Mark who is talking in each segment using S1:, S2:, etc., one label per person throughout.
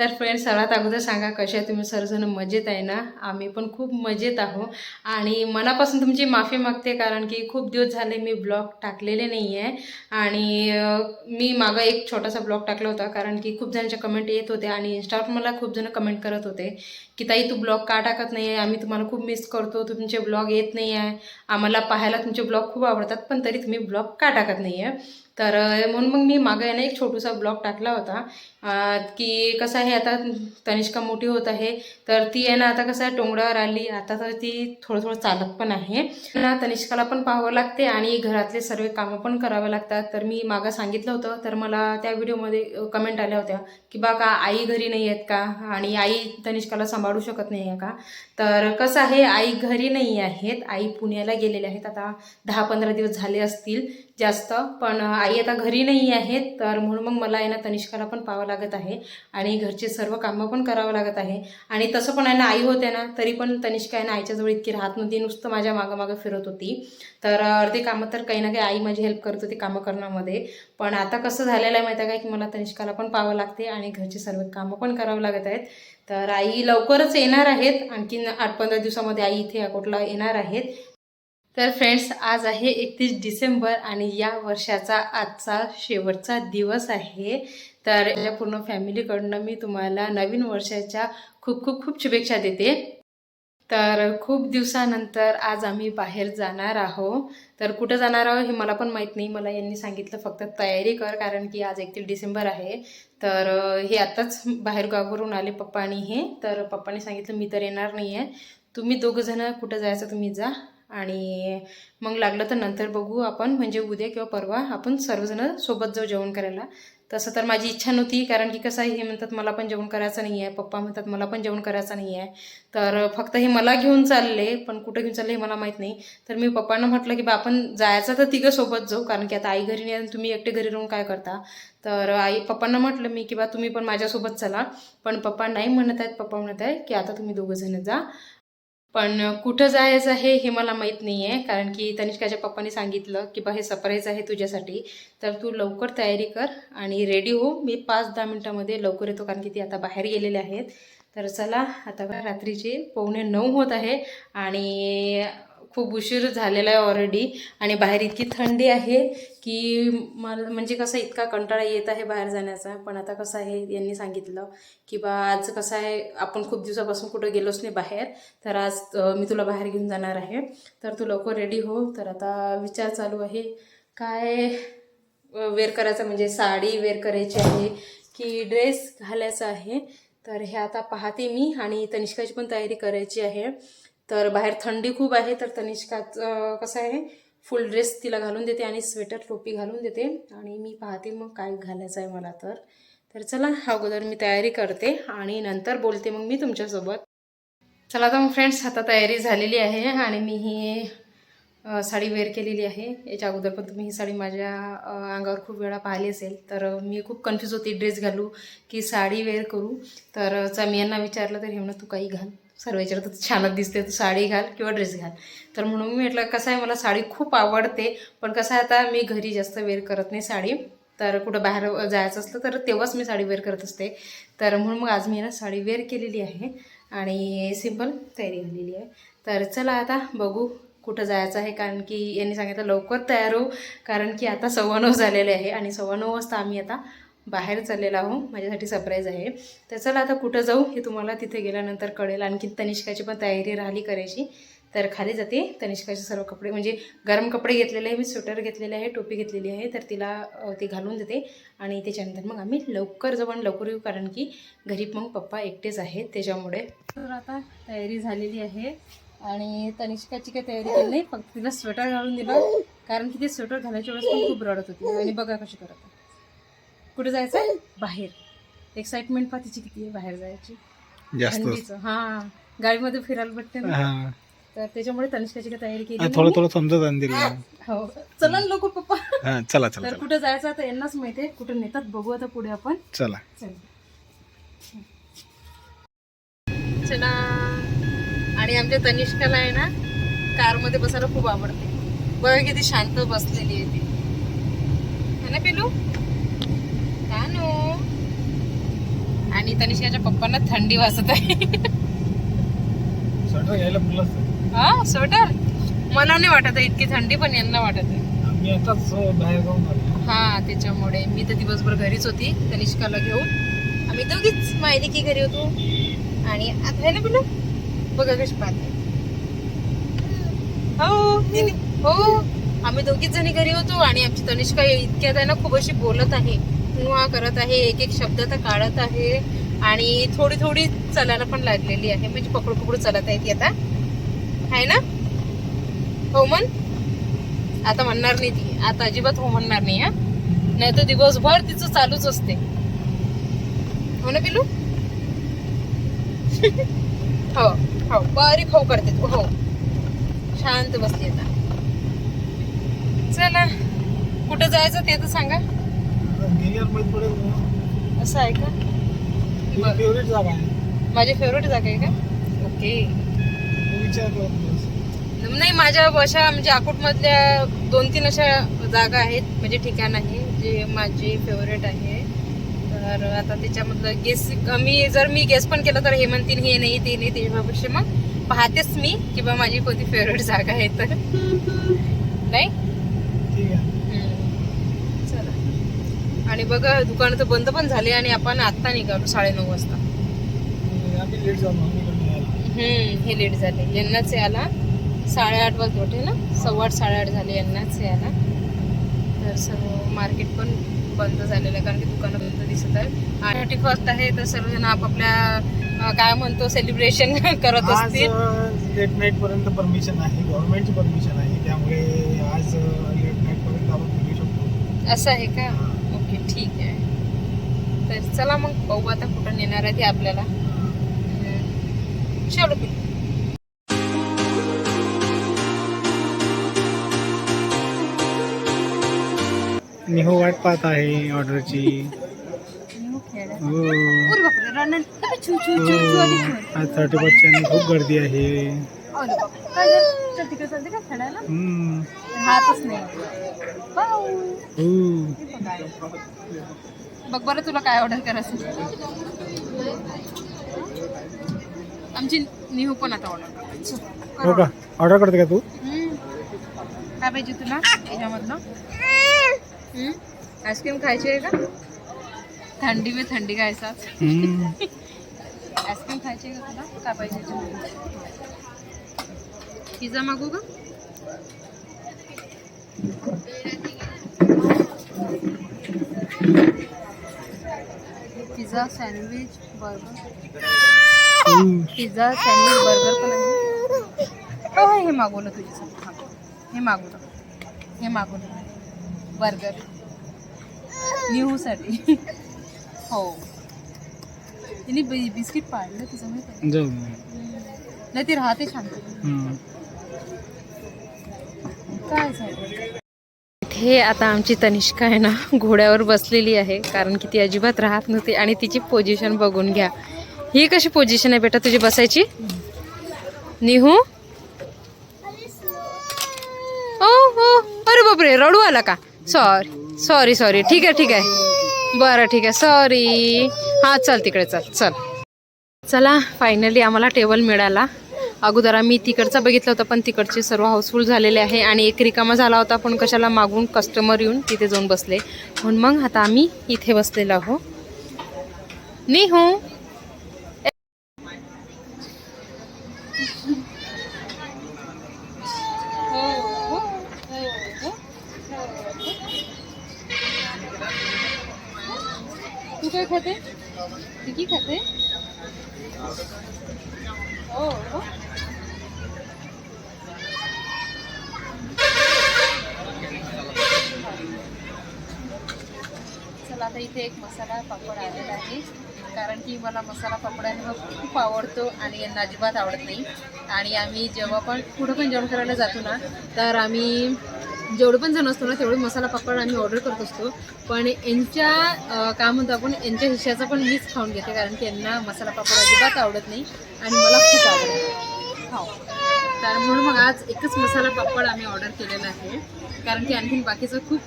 S1: तर फ्रेंड्स सर्वात अगोदर सांगा कशा आहे तुम्ही? सर्वजण मजेत आहे ना? आम्ही पण खूप मजेत आहो आणि मनापासून तुमची माफी मागते कारण की खूप दिवस झाले मी ब्लॉग टाकलेले नाही आहे आणि मी मागं एक छोटासा ब्लॉग टाकला होता कारण की खूप जणांच्या कमेंट येत होते आणि इंस्टावर मला खूप जण कमेंट करत होते की ताई तू ब्लॉग का टाकत नाही आहे आम्ही तुम्हाला खूप मिस करतो. तुमचे ब्लॉग येत नाही आहे आम्हाला पाहायला तुमचे ब्लॉग खूप आवडतात पण तरी तुम्ही ब्लॉग का टाकत नाही आहे तर म्हणून मग मी मागं आहे ना एक छोटूसा ब्लॉग टाकला होता की कसं आहे आता तनिष्का मोठी होत आहे. तर ती आहे ना आता कसं आहे टोंगडावर आली. आता तर ती थोडं थोडं चालत पण आहे. ना तनिष्काला पण पाहावं लागते आणि घरातले सर्व कामं पण करावे लागतात. तर मी मागं सांगितलं होतं. तर मला त्या व्हिडिओमध्ये कमेंट आल्या होत्या की बा का आई घरी नाही आहेत का? आणि आई तनिष्काला सांभाळू शकत नाही आहे का? तर कसं आहे आई घरी नाही आहेत. आई पुण्याला गेलेले आहेत. आता दहा पंधरा दिवस झाले असतील. जास्त पण आई आता घरी नाही आहेत तर म्हणून मग मला आहे ना तनिष्काला पण पाहावं लागत आहे आणि घरचे सर्व कामं पण करावं लागत आहे. आणि तसं पण आहे ना आई होते ना तरी पण तनिष्का आहे ना आईच्याजवळ इतकी राहत नव्हती नुसतं माझ्या मागं मागं फिरत होती. तर अर्धे कामं तर काही ना काही आई माझी हेल्प करत होती कामं करण्यामध्ये. पण आता कसं झालेलं आहे माहिती आहे काय की मला तनिष्काला पण पाहावं लागते आणि घरचे सर्व कामं पण करावं लागत आहेत. तर आई लवकरच येणार आहेत. आणखीन आठ पंधरा दिवसामध्ये आई इथे अकोटला येणार आहेत. तर फ्रेंड्स आज आहे एकतीस डिसेंबर आणि या वर्षाचा आजचा शेवटचा दिवस आहे. तर या पूर्ण फॅमिलीकडनं मी तुम्हाला नवीन वर्षाच्या खूप खूप खूप शुभेच्छा देते. तर खूप दिवसानंतर आज आम्ही बाहेर जाणार आहो तर कुठं जाणार आहो हे मला पण माहीत नाही. मला यांनी सांगितलं फक्त तयारी कर कारण की आज एकतीस डिसेंबर आहे. तर हे आत्ताच बाहेर गावावरून आले पप्पा आणि हे. तर पप्पाने सांगितलं मी तर येणार नाही आहे तुम्ही दोघंजणं कुठं जायचं तुम्ही जा. आणि मग लागलं तर नंतर बघू आपण म्हणजे उद्या किंवा परवा आपण सर्वजण सोबत जाऊ जेवण करायला. तसं तर माझी इच्छा नव्हती कारण की कसं आहे हे म्हणतात मला पण जेवण करायचं नाही आहे पप्पा म्हणतात मला पण जेवण करायचं नाही आहे तर फक्त हे मला घेऊन चालले पण कुठं घेऊन चालले हे मला माहीत नाही. तर मी पप्पांना म्हटलं की बा आपण जायचं तर तिघं सोबत जाऊ कारण की आता आई घरी नाही आणि तुम्ही एकटे घरी राहून काय करता? तर आई पप्पांना म्हटलं मी की बा तुम्ही पण माझ्यासोबत चला. पण पप्पा नाही म्हणत आहेत पप्पा म्हणत आहे की आता तुम्ही दोघंजण जा. पण कुठं जायचं आहे हे मला माहीत नाही आहे कारण की तनिष्काच्या पप्पाने सांगितलं की बा हे सरप्राईज आहे तुझ्यासाठी. तर तू लवकर तयारी कर आणि रेडी हो. मी पाच दहा मिनटामध्ये लवकर येतो कारण की ती आता बाहेर गेलेले आहेत. तर चला आता रात्रीचे पावणे नऊ होत आहे आणि खूप उशीर झालेला आहे ऑलरेडी आणि बाहेर इतकी थंडी आहे की मला म्हणजे कसं इतका कंटाळा येत आहे बाहेर जाण्याचा. पण आता कसं आहे यांनी सांगितलं की बा आज कसं आहे आपण खूप दिवसापासून कुठं गेलोच नाही बाहेर. तर आज मी तुला बाहेर घेऊन जाणार आहे. तर तू लवकर रेडी हो. तर आता विचार चालू आहे. काय वेअर करायचं? म्हणजे साडी वेअर करायची आहे की ड्रेस घालायचा आहे? तर हे आता पाहते मी आणि तनिष्काची पण तयारी करायची आहे. तर बाहेर थंडी खूप आहे तर तनिष्काचं कसं आहे फुल ड्रेस तिला घालून देते आणि स्वेटर टोपी घालून देते. आणि मी पाहते मग काय घालायचं आहे मला तर. तर चला अगोदर मी तयारी करते आणि नंतर बोलते मग मी तुमच्यासोबत. चला आता मग फ्रेंड्स आता तयारी झालेली आहे आणि मी ही साडी वेअर केलेली आहे. याच्या अगोदर पण तुम्ही ही साडी माझ्या अंगावर खूप वेळा पाहिली असेल तर मी खूप कन्फ्यूज होती ड्रेस घालू की साडी वेअर करू. तर चा मी यांना विचारलं तर हे म्हणत तू काही घाल. सर्व विचारत छानच दिसते तू साडी घाल किंवा ड्रेस घाल. तर म्हणून मी म्हटलं कसं आहे मला साडी खूप आवडते पण कसं आहे आता मी घरी जास्त वेअर करत नाही साडी. तर कुठं बाहेर जायचं असलं तर तेव्हाच मी साडी वेअर करत असते. तर म्हणून मग आज मी ना साडी वेअर केलेली आहे आणि सिंपल तयारी झालेली आहे. तर चला आता बघू कुठं जायचं आहे कारण की यांनी सांगितलं लवकर तयार हो कारण की आता सव्वा नऊ झालेले आहे आणि सव्वा नऊ वाजता आम्ही आता बाहेर चाललेला आहो माझ्यासाठी सरप्राईज आहे. तर चला आता कुठं जाऊ हे तुम्हाला तिथे गेल्यानंतर कळेल. आणखी तनिष्काची पण तयारी राहिली करायची. तर खाली जाते तनिष्काचे सर्व कपडे. म्हणजे गरम कपडे घेतलेले आहे मी स्वेटर घेतलेले आहे टोपी घेतलेली आहे. तर तिला ती ते घालून देते. आणि त्याच्यानंतर मग आम्ही लवकर जाऊ आणि लवकर येऊ कारण की घरी मग पप्पा एकटेच आहेत त्याच्यामुळे. तर आता तयारी झालेली आहे. आणि तनिष्काची काही तयारी केली नाही फक्त तिला स्वेटर घालून दिलं. कारण की ती स्वेटर घालायच्या वेळेस पण खूप रडत होती. आणि बघा कशी करत कुठे जायचं? बाहेर. एक्साइटमेंट पहा तिची किती आहे बाहेर जायची.
S2: जास्त.
S1: थंडीचं. हां. गाडीमध्ये फिरायला भेटते ना.
S2: हा.
S1: तर त्याच्यामुळे तनिष्काची तयारी केली
S2: थोडं. थोडं समजत
S1: हो. चला लोक पप्पा.
S2: हा चला चला
S1: तर कुठं जायचं आता यांनाच माहिती आहे. कुठं नेतात बघू आता पुढे आपण.
S2: चला.
S1: चला. चला. आणि आमच्या तनिष्काला आहे ना कारमध्ये बसायला खूप आवडते. बघा किती शांत बसलेली आहे ती. है ना पिलू? आणि तनिष्काच्या पप्पांना थंडी वाजत आहे.
S2: स्वेटर घ्यायला.
S1: हा स्वेटर? मला नाही वाटत आहे इतकी थंडी पण यांना वाटत आहे.
S2: आम्ही आताच बाहेर जाऊन आलो.
S1: हा त्याच्यामुळे मी तर दिवसभर घरीच होती तनिष्काला घेऊन. आम्ही दोघीच मायली की घरी होतो. आणि आता आहे ना पिलू बघा कशी पाहते. हो हो आम्ही दोघीच जणी घरी होतो आणि आमची तनिष्का इतक्यात आहे ना खूप अशी बोलत आहे. नुहा करत आहे एक एक शब्द तर काढत आहे. आणि थोडी थोडी चालायला पण लागलेली आहे. म्हणजे पकडू पकडू चालत आहे ती आता. आहे ना? हो मन आता म्हणणार नाही ती. आता अजिबात हो म्हणणार नाही हा. नाही तर दिवसभर तिचं चालूच असते. हो ना पिलू? हो हो. बारीक हो करते तू. हो. शांत बसते आता. चला. कुठं जायचं ते तर सांगा
S2: गेल्यावर माहीत पडेल ना.
S1: असं आहे का.
S2: फेवरेट जागा आहे.
S1: माझी फेवरेट जागा आहे का? ओके. नाही माझ्या अशा म्हणजे अकोट मधल्या दोन तीन अशा जागा आहेत म्हणजे ठिकाण आहे जे माझी फेवरेट आहे. तर आता त्याच्यामधलं गेस मी जर मी गेस पण केलं तर हे म्हणतील हे नाही ते नाही त्याच्यापेक्षा मग पाहतेच मी की बा माझी कोणती फेवरेट जागा आहे तर. नाही
S2: ठीक आहे
S1: हम्म. चला आणि बघा दुकानं तर बंद पण झाले आणि आपण आत्ता निघालो वाजता.
S2: आम्ही इकडे यायला.
S1: हम्म हे लेट झाले. यांनाच यायला साडेआठ वाजत होते ना? सव्वा आठ साडेआठ झाले यांनाच यायला. तर सर्व मार्केट पण बंद झालेलं आहे कारण की दुकानं बंद दिसत आहे आणि फर्स्ट आहे तर सर्वजण आपापल्या काय म्हणतो सेलिब्रेशन करत
S2: आज
S1: असतील.
S2: लेट नाईट पर्यंत परमिशन आहे गव्हर्नमेंटची परमिशन आहे त्यामुळे आज लेट नाईट पर्यंत आपण फिरू शकतो.
S1: असं आहे का? ओके ठीक आहे. तर चला मग बघू आता कुठं नेणार आहे ते आपल्याला. चलो पिल्लू.
S2: निहो वाट पाहत आहे ऑर्डरची. हो. आज थर्टी पर्सेंट खूप गर्दी आहे.
S1: अरे बापरे, काय झालं? चल तिकडे चालते का खेळायला
S2: हम्म.
S1: हातच नाही पाऊ.
S2: हो.
S1: बघ बरं तुला काय ऑर्डर करायचं आमची निहू पण आता ऑर्डर करायची
S2: हो का ऑर्डर करते का तू
S1: काय पाहिजे तुला याच्यामधनं हम्म? आईस्क्रीम खायची आहे का थंडी में थंडी का एहसास. आईस्क्रीम खायची आहे का तुला काय पाहिजे याच्यामध्ये? पिझ्झा मागू का pizza sandwich burger. Pizza sandwich burger पण आहे. हो हो, हे मागवलं तुझ्यासाठी. हा. हे मागवलं. हे मागवलं. बर्गर न्यूसाठी हो. तिने बि- बिस्किट पाडलं तिचं माहिती नाही ती राहते शांत. इथे आता आमची तनिष्का आहे ना घोड्यावर बसलेली आहे कारण की ती अजिबात राहत नव्हती आणि तिची पोझिशन बघून घ्या. ही कशी पोझिशन आहे बेटा तुझी बसायची? निहू? ओ हो अरे बापरे रडू आला का? सॉरी सॉरी सॉरी ठीक आहे ठीक आहे. बरं ठीक आहे. सॉरी हां चल तिकडे चल चल. चला फायनली आम्हाला टेबल मिळाला. अगोदर आम्ही तिकडचा बघितलं होतं पण तिकडचे सर्व हाऊसफुल झालेले आहे आणि एक रिकामा झाला होता पण कशाला मागून कस्टमर येऊन तिथे जाऊन बसले. म्हणून मग आता आम्ही इथे बसलेलो आहो. निहू. तू काय खाते? खाते हो. हो. आता इथे एक मसाला पापड आलेला आहे. कारण की मला मसाला पापडांना खूप आवडतो आणि यांना अजिबात आवडत नाही. आणि आम्ही जेव्हा पण कुठं पण जेवण करायला जातो ना तर आम्ही जेवढं पण जण असतो ना तेवढे मसाला पापड आम्ही ऑर्डर करत असतो. पण यांच्या काय म्हणतो आपण यांच्या हिश्याचा पण मीच खाऊन घेते कारण की यांना मसाला पापड अजिबात आवडत नाही आणि मला खूप आवडतं हो. तर म्हणून मग आज एकच मसाला पापड आम्ही ऑर्डर केलेला आहे. कारण की आणखीन बाकीचं खूप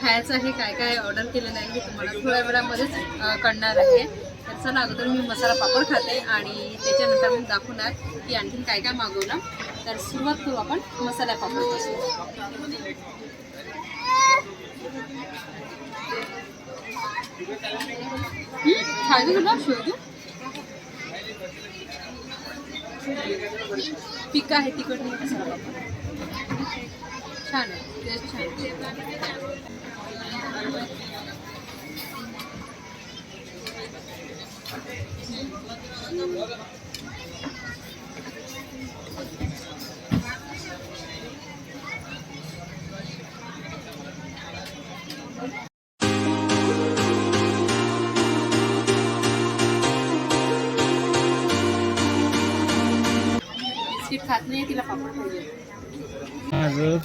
S1: खायचं आहे काय काय ऑर्डर केलेलं आहे हे तुम्हाला थोड्या वेळामध्येच कळणार आहे. तर चला अगोदर मी मसाला पापड खाते आणि त्याच्यानंतर मी दाखवणार की आणखीन काय काय मागवलं. तर सुरुवात करू आपण मसाला पापडपासून. खायचं तुला? शोधू फिका आहे तिखट नाही मसाला पापड छान आहे टेस्ट छान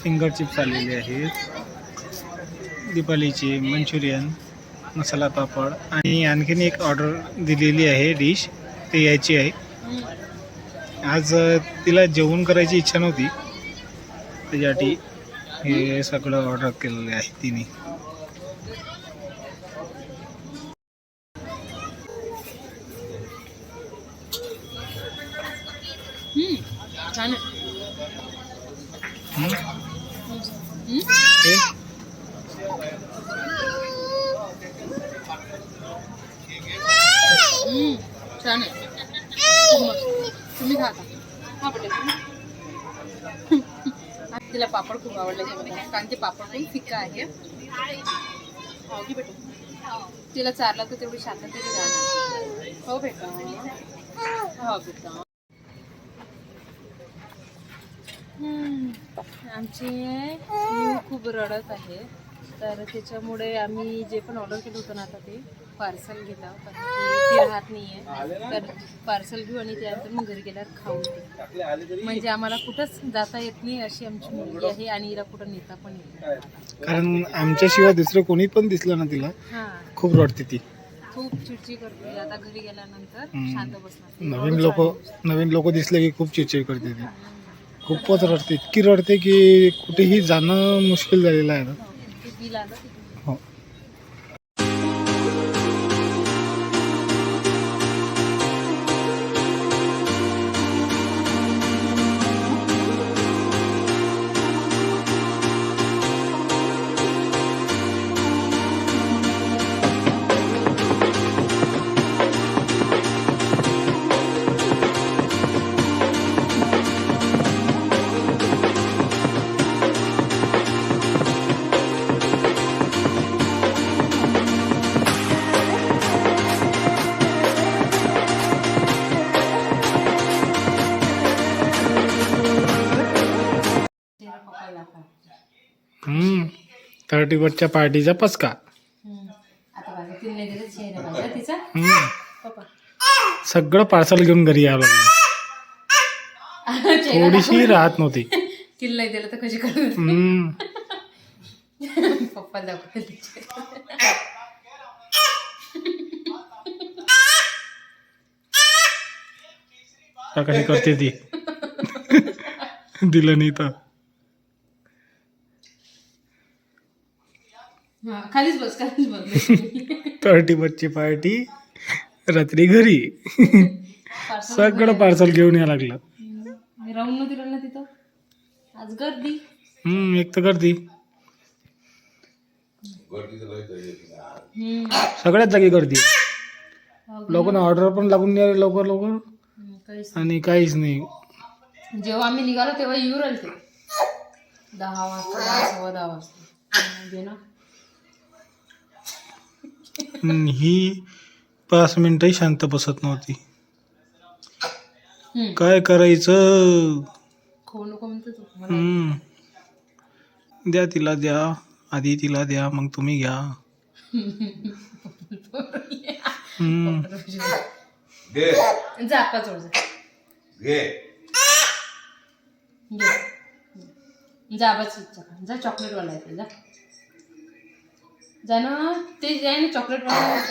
S2: फिंगर चिप्स आलेले आहेत. दीपालीचे मंचुरियन मसाला पापड आणि आणखीन एक ऑर्डर दिलेली आहे डिश ते यायची आहे. आज तिला जेवण करायची इच्छा नव्हती. त्याच्यासाठी हे सगळं ऑर्डर केलेलं आहे तिने.
S1: छान आहे
S2: हं?
S1: हम्म,
S2: हे?
S1: हम्म, छान आहे खूप मस्त. तुम्ही खा आता. खा पटेल तिला पापड कारण ते पापड पण फिका आहे. हो, तिला चारला तर तेवढी शांततेने राहणार. हो बेटा. हो बेटा. आमचे न्यू खूप रडत आहे. तर त्याच्यामुळे आम्ही जे पण ऑर्डर केलं होतं ना आता ते पार्सल घेत आहोत ती राहत नाही आहे तर पार्सल घेऊ आणि त्यानंतर मग घरी गेल्यावर खाऊ ते म्हणजे आम्हाला कुठंच जाता येत नाही अशी आमची मुलगी आहे आणि हिला कुठं नेता पण येत नाही.
S2: कारण आमच्याशिवाय दुसरं कोणी पण दिसलं ना तिला
S1: हां.
S2: खूप रडते ती.
S1: खूप चिडचिड करते आता घरी गेल्यानंतर
S2: हम्म.
S1: शांत बसणार
S2: नवीन लोक नवीन लोक दिसले की खूप चिडचिड करते ती. खूपच रडते. इतकी रडते की कुठेही जाणं मुश्किल झालेलं आहे ना.
S1: ते बिल आलं तिथे
S2: थर्टी बर्थच्या पार्टीचा पचका.
S1: पप्पा.
S2: सगळं पार्सल घेऊन घरी यावं लागलं. थोडीशी राहत नव्हती.
S1: नाही दिलं तर कशी करू
S2: हम्म.
S1: पप्पा
S2: कशी करते ती? दिलं नाही तर.
S1: खालीच बस खालीच बस.
S2: थर्टी बर्थची पार्टी रात्री घरी. सगळं पार्सल घेऊन यावं लागलं.
S1: मी राहून नव्हती ना तिथं? आज गर्दी.
S2: हम्म एक तर गर्दी. सगळ्याच जागी गर्दी.
S1: हो गे.
S2: लोकांना ऑर्डर पण लागून नाही लवकर लवकर. आणि काहीच नाही.
S1: जेव्हा आम्ही निघालो तेव्हा येऊ राहिले ते. दहा वाजता दहा सव्वा दहा वाजता.
S2: ही पाच मिनिटही शांत बसत नव्हती
S1: हम्म.
S2: काय करायचं
S1: खाऊ नको म्हणते तू मला
S2: हम्म. द्या तिला द्या आधी तिला द्या मग तुम्ही घ्या हम्म.
S1: जा जोड जा
S3: घे
S1: घे. जा बस इच्छा कर. जा चॉकलेट वाला जा जा ना ते जे आहे ना चॉकलेट वाला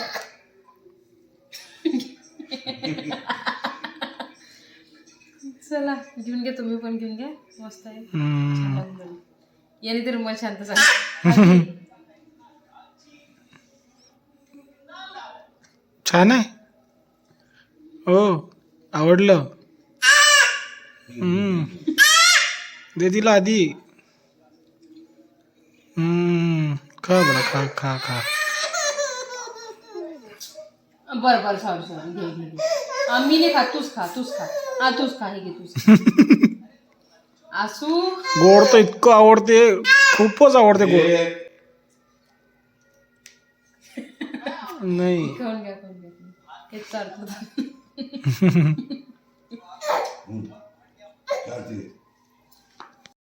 S1: चला घेऊन घ्या तुम्ही पण घेऊन घ्या मस्त आहे. छान लागून. याने तर मन शांत झालं
S2: छान आहे हो आवडलं हम्म. दे तिला आधी हम्म. खा बरं खा खा खा
S1: बरं बरं सॉरी सॉरी घे घे घे. आ, मी नाही खा तूच खा तूच खा. हा तूच खा हे घे तूच आसू.
S2: गोड तर इतकं आवडते खूपच आवडते गोड. नाही.
S1: खाऊन घ्या खाऊन घ्या.
S3: चालते.